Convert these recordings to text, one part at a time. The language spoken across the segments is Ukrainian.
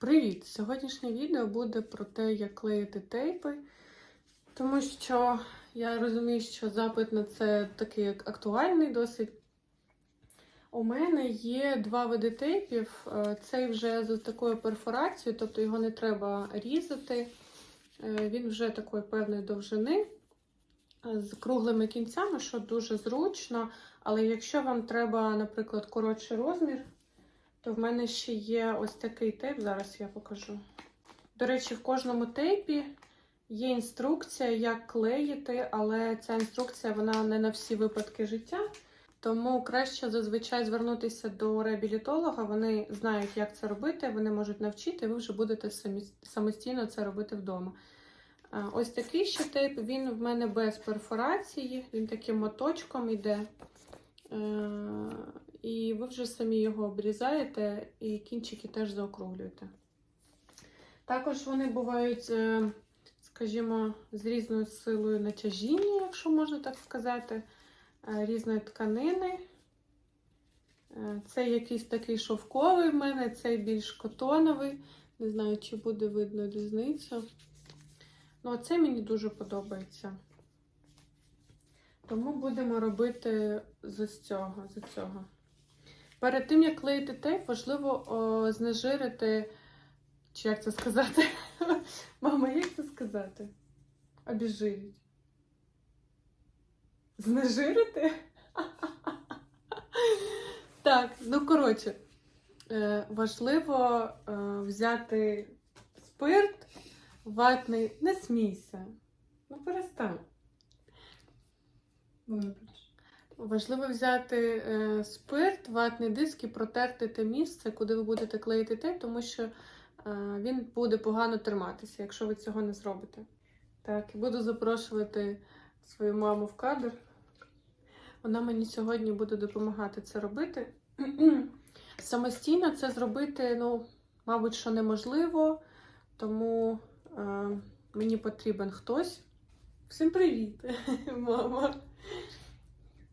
Привіт! Сьогоднішнє відео буде про те, як клеїти тейпи, тому що я розумію, що запит на це такий актуальний досить. У мене є два види тейпів. Е, Цей вже з такою перфорацією, тобто його не треба різати. Е, Він вже такої певної довжини е, з круглими кінцями, що дуже зручно. Але якщо вам треба, наприклад, коротший розмір, то в мене ще є ось такий тейп, зараз я покажу. До речі, в кожному тейпі є інструкція, як клеїти, але ця інструкція вона не на всі випадки життя. Тому краще зазвичай звернутися до реабілітолога. Вони знають, як це робити, вони можуть навчити, і ви вже будете самостійно це робити вдома. Ось такий ще тейп, він в мене без перфорації, він таким моточком йде. І ви вже самі його обрізаєте і кінчики теж заокруглюєте. Також вони бувають, е, скажімо, з різною силою натяжіння, якщо можна так сказати, е, різної тканини. Е, Цей якийсь такий шовковий в мене, цей більш котоновий. Не знаю, чи буде видно різницю. Ну, а цей мені дуже подобається. Тому будемо робити з цього. з цього. Перед тим, як клеїти тейп, важливо о, знежирити, чи як це сказати? Мама, як це сказати? Обіжирить. Знежирити? Так, ну коротше, е, важливо е, взяти спирт, ватний. Не смійся. Ну перестань. Важливо взяти е, спирт, ватний диск і протерти те місце, куди ви будете клеїти тейп, тому що е, він буде погано триматися, якщо ви цього не зробите. Так, і буду запрошувати свою маму в кадр. Вона мені сьогодні буде допомагати це робити. Самостійно це зробити, ну, мабуть, що неможливо, тому е, мені потрібен хтось. Всім привіт, мама!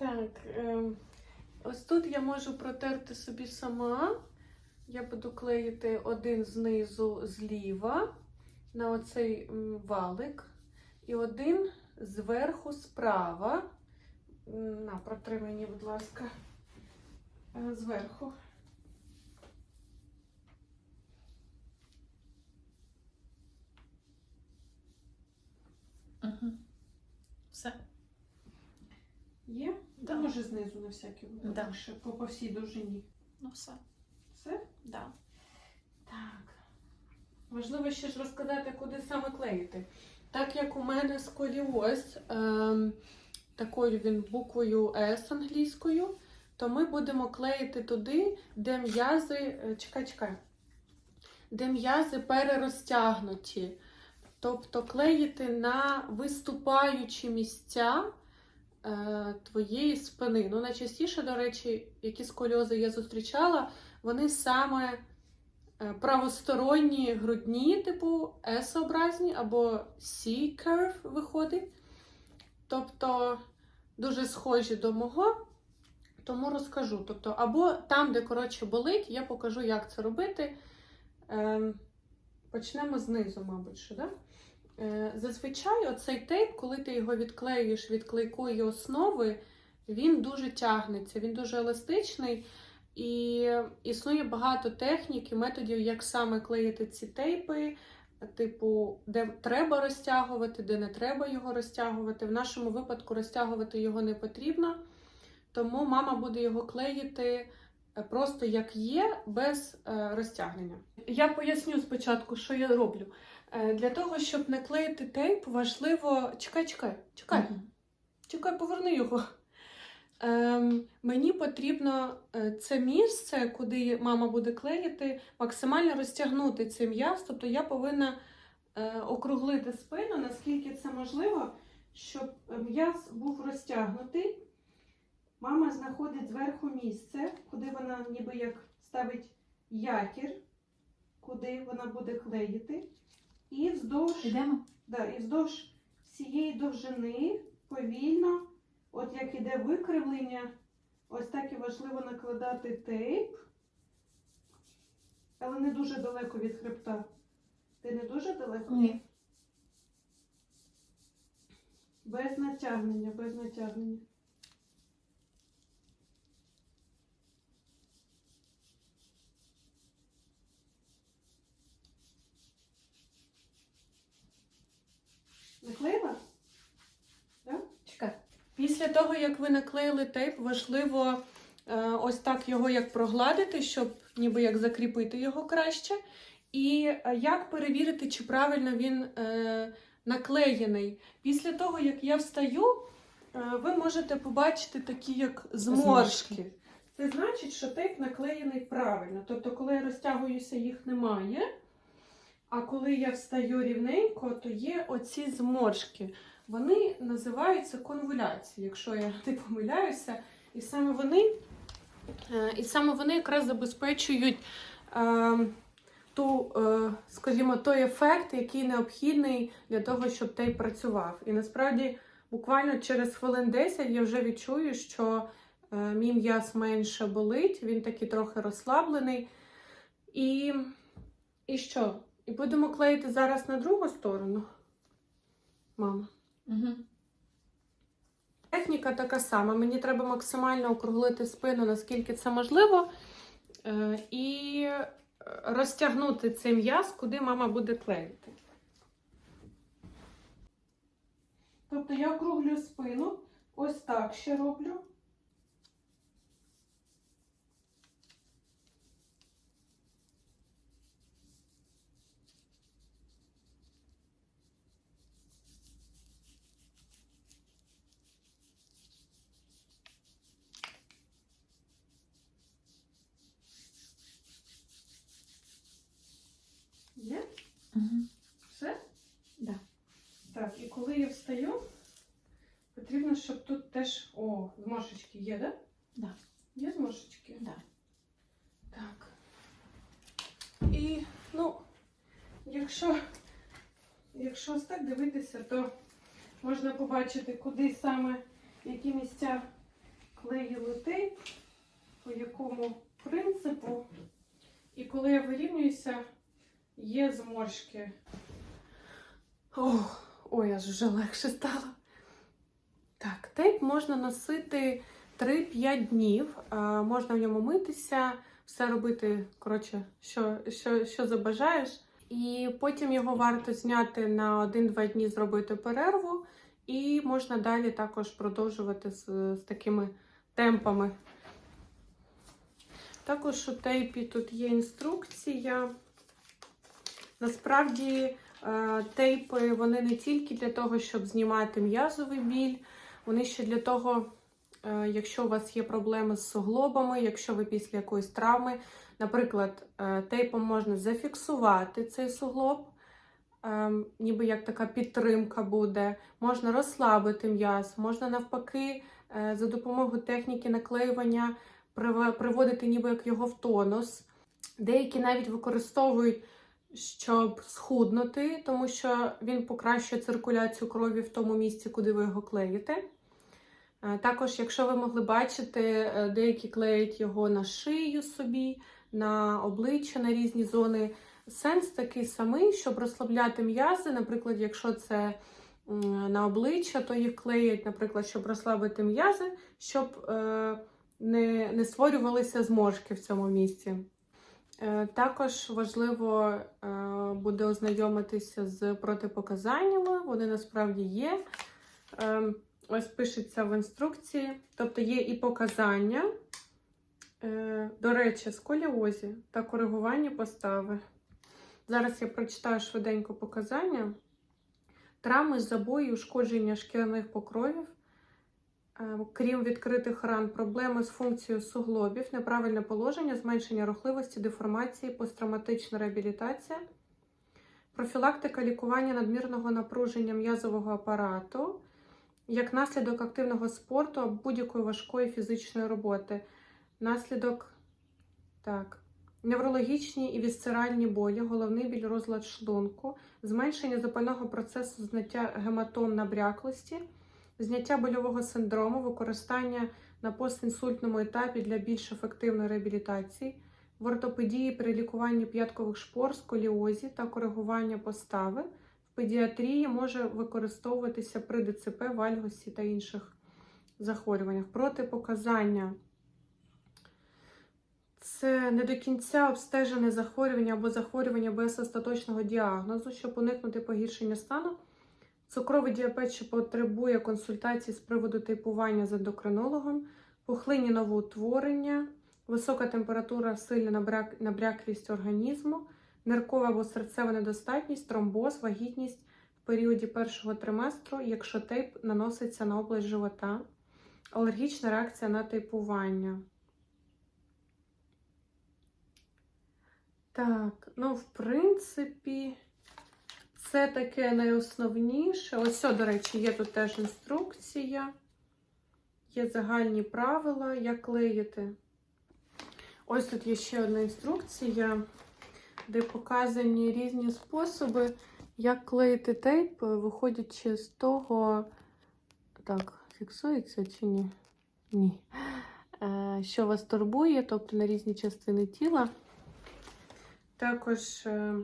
Так, е, ось тут я можу протерти собі сама. Я буду клеїти один знизу зліва на оцей валик, і один зверху справа. На, протри мені, будь ласка, е, зверху. Угу. Все. Є? Да. Та може знизу на всякий випадок, Да. ще по, по всій довжині. Ну все. Все? Да. Так. Важливо ще ж розказати, куди саме клеїти. Так як у мене сколіоз, ем, такою він буквою S англійською, то ми будемо клеїти туди, де м'язи. е, Чекай, чекай. Де м'язи перерозтягнуті. Тобто клеїти на виступаючі місця е, твоєї спини. Ну, найчастіше, до речі, які сколіози я зустрічала, вони саме е, правосторонні грудні, типу S-образні, або C-curve виходить. Тобто дуже схожі до мого, тому розкажу. Тобто, або там, де коротше болить, я покажу, як це робити. Ем, Почнемо знизу, мабуть, що, да? Е, Зазвичай оцей тейп, коли ти його відклеюєш від клейкої основи, він дуже тягнеться, він дуже еластичний. І існує багато технік і методів, як саме клеїти ці тейпи, типу, де треба розтягувати, де не треба його розтягувати. В нашому випадку розтягувати його не потрібно, тому мама буде його клеїти е, просто як є, без е, розтягнення. Я поясню спочатку, що я роблю. Е, Для того, щоб не клеїти тейп, важливо. Чекай, чекай, чекай. Мгм. Чекай, поверни його. Ем, мені потрібно е, це місце, куди мама буде клеїти, максимально розтягнути цей м'яз. Тобто я повинна е, округлити спину, наскільки це можливо, щоб м'яз був розтягнутий. Мама знаходить зверху місце, куди вона ніби як ставить якір, куди вона буде клеїти. І вздовж Ідемо? Да, і вздовж всієї довжини повільно, от як іде викривлення, ось так і важливо накладати тейп. Але не дуже далеко від хребта. Ти не дуже далеко? Ні. Без натягнення, без натягнення. Наклеїла? Чекай. Після того, як ви наклеїли тейп, важливо е, ось так його як прогладити, щоб ніби як закріпити його краще. І е, як перевірити, чи правильно він е, наклеєний. Після того, як я встаю, ви можете побачити такі як зморшки. Зморшки. Це значить, що тейп наклеєний правильно. Тобто, коли я розтягуюся, їх немає. А коли я встаю рівненько, то є оці зморшки. Вони називаються конвуляції, якщо я не помиляюся. І саме вони, е, і саме вони якраз забезпечують е, ту, е, скажімо, той ефект, який необхідний для того, щоб тейп працював. І насправді, буквально через хвилин 10 я вже відчую, що мій м'яз менше болить, він такий трохи розслаблений. І, і що? І будемо клеїти зараз на другу сторону. Мама. Угу. Техніка така сама. Мені треба максимально округлити спину, наскільки це можливо, е, і розтягнути цей м'яз, куди мама буде клеїти. Тобто я округлю спину, ось так ще роблю. Є? Угу. Все? Да. Так, і коли я встаю, потрібно, щоб тут теж. О, зморшечки є, да? Да. Є зморшечки? Да. Так. І, ну, якщо, якщо ось так дивитися, то можна побачити, куди саме, які місця клеїли тейп, по якому принципу. І коли я вирівнююся, є зморшки. Ох, ой, аж вже легше стало. Тейп можна носити 3-5 днів. Можна в ньому митися, все робити, коротше, що, що, що забажаєш. І потім його варто зняти на 1-2 дні, зробити перерву, і можна далі також продовжувати з, з такими темпами. Також у тейпі тут є інструкція. Насправді е, тейпи вони не тільки для того, щоб знімати м'язовий біль, вони ще для того, е, якщо у вас є проблеми з суглобами, якщо ви після якоїсь травми, наприклад, е, тейпом можна зафіксувати цей суглоб, е, ніби як така підтримка буде, можна розслабити м'яз, можна навпаки за допомогою техніки наклеювання прив- приводити ніби як його в тонус. Деякі навіть використовують, щоб схуднути, тому що він покращує циркуляцію крові в тому місці, куди ви його клеїте. Е, Також, якщо ви могли бачити, е, деякі клеять його на шию собі, на обличчя, на різні зони. Сенс такий самий, щоб розслабляти м'язи. Наприклад, якщо це на обличчя, то їх клеять, наприклад, щоб розслабити м'язи, щоб е, не, не створювалися зморшки в цьому місці. Е, Також важливо е, буде ознайомитися з протипоказаннями. Вони насправді є. Е, Ось пишеться в інструкції. Тобто є і показання, до речі, сколіозі та коригування постави. Зараз я прочитаю швиденько показання. Травми, забої, ушкодження шкіряних покровів, Крім відкритих ран, проблеми з функцією суглобів, неправильне положення, зменшення рухливості, деформації, посттравматична реабілітація, профілактика лікування надмірного напруження м'язового апарату, як наслідок активного спорту або будь-якої важкої фізичної роботи, наслідок так, неврологічні і вісцеральні болі, головний біль розлад шлунку, зменшення запального процесу зняття гематом набряклості, зняття больового синдрому, використання на постінсультному етапі для більш ефективної реабілітації, в ортопедії при лікуванні п'яткових шпор, сколіозі та коригування постави. В педіатрії може використовуватися при ДЦП, вальгосі та інших захворюваннях. Протипоказання це не до кінця обстежене захворювання або захворювання без остаточного діагнозу, щоб уникнути погіршення стану. Цукровий діабет, що потребує консультації з приводу типування з ендокринологом, пухлинні новоутворення, висока температура, сильна набряк- набряклість організму, ниркова або серцева недостатність, тромбоз, вагітність в періоді першого триместру, якщо тейп наноситься на область живота, алергічна реакція на тейпування. Так, ну, в принципі, це таке найосновніше. Ось, до речі, є тут теж інструкція. Є загальні правила, як клеїти. Ось тут є ще одна інструкція, де показані різні способи, як клеїти тейп, виходячи з того. Так, фіксується чи ні? Ні. Е, Що вас турбує, тобто на різні частини тіла. Також е,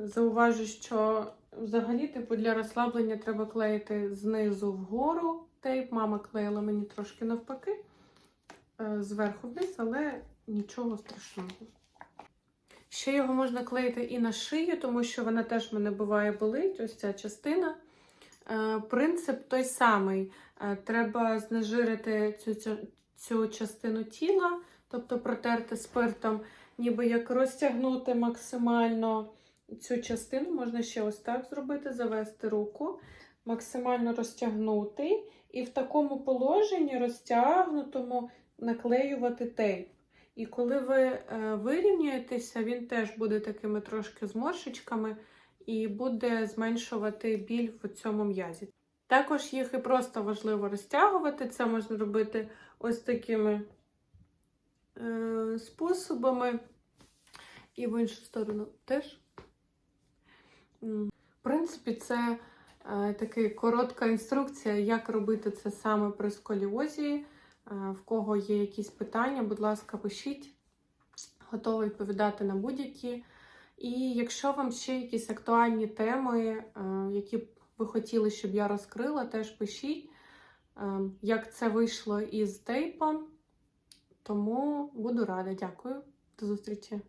зауважу, що взагалі, типу, для розслаблення треба клеїти знизу вгору тейп. Мама клеїла мені трошки навпаки, е, зверху вниз, але нічого страшного. Ще його можна клеїти і на шию, тому що вона теж в мене буває болить, ось ця частина. Е, Принцип той самий. Е, Треба знежирити цю, цю, цю частину тіла, тобто протерти спиртом, ніби як розтягнути максимально цю частину. Можна ще ось так зробити, завести руку, максимально розтягнути, і в такому положенні розтягнутому наклеювати тейп. І коли ви е, вирівняєтеся, він теж буде такими трошки зморшечками і буде зменшувати біль в цьому м'язі. Також їх і просто важливо розтягувати. Це можна робити ось такими е, способами. І в іншу сторону теж. В принципі, це е, така коротка інструкція, як робити це саме при сколіозі. Е, В кого є якісь питання, будь ласка, пишіть. Готова відповідати на будь-які. І якщо вам ще якісь актуальні теми, е, які б ви хотіли, щоб я розкрила, теж пишіть, е, як це вийшло із тейпом. Тому буду рада. Дякую. До зустрічі!